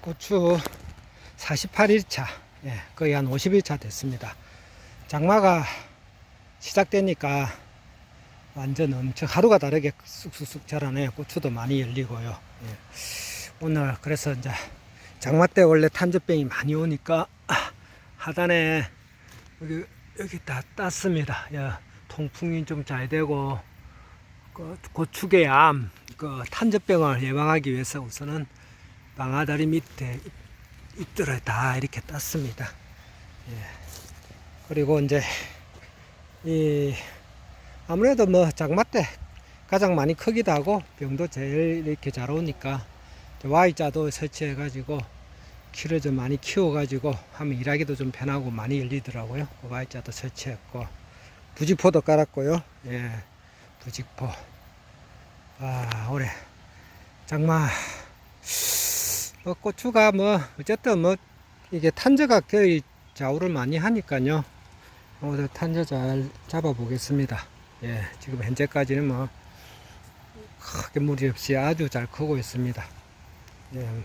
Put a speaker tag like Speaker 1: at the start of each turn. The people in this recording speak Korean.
Speaker 1: 고추 48일차, 예, 거의 한 50일차 됐습니다. 장마가 시작되니까 완전 엄청 하루가 다르게 쑥쑥쑥 자라네요. 고추도 많이 열리고요. 예. 오늘 그래서 이제 장마 때 원래 탄저병이 많이 오니까 아, 하단에 여기 여기 다 땄습니다. 예, 통풍이 좀 잘 되고 그 고추계암 그 탄저병을 예방하기 위해서 우선은 방아다리 밑에 잎- 잎들을 다 이렇게 땄습니다. 예. 그리고 이제 이 아무래도 뭐 장마 때 가장 많이 크기도 하고 병도 제일 이렇게 잘 오니까 Y자도 설치해 가지고 키를 좀 많이 키워 가지고 하면 일하기도 좀 편하고 많이 열리더라고요. 그 Y자도 설치했고 부직포도 깔았고요. 예. 부직포. 아, 올해 장마 뭐 고추가 뭐 어쨌든 뭐 이게 탄저가 거의 좌우를 많이 하니까요. 오늘 탄저 잘 잡아 보겠습니다. 예, 지금 현재까지는 뭐 크게 무리 없이 아주 잘 크고 있습니다. 예, 뭐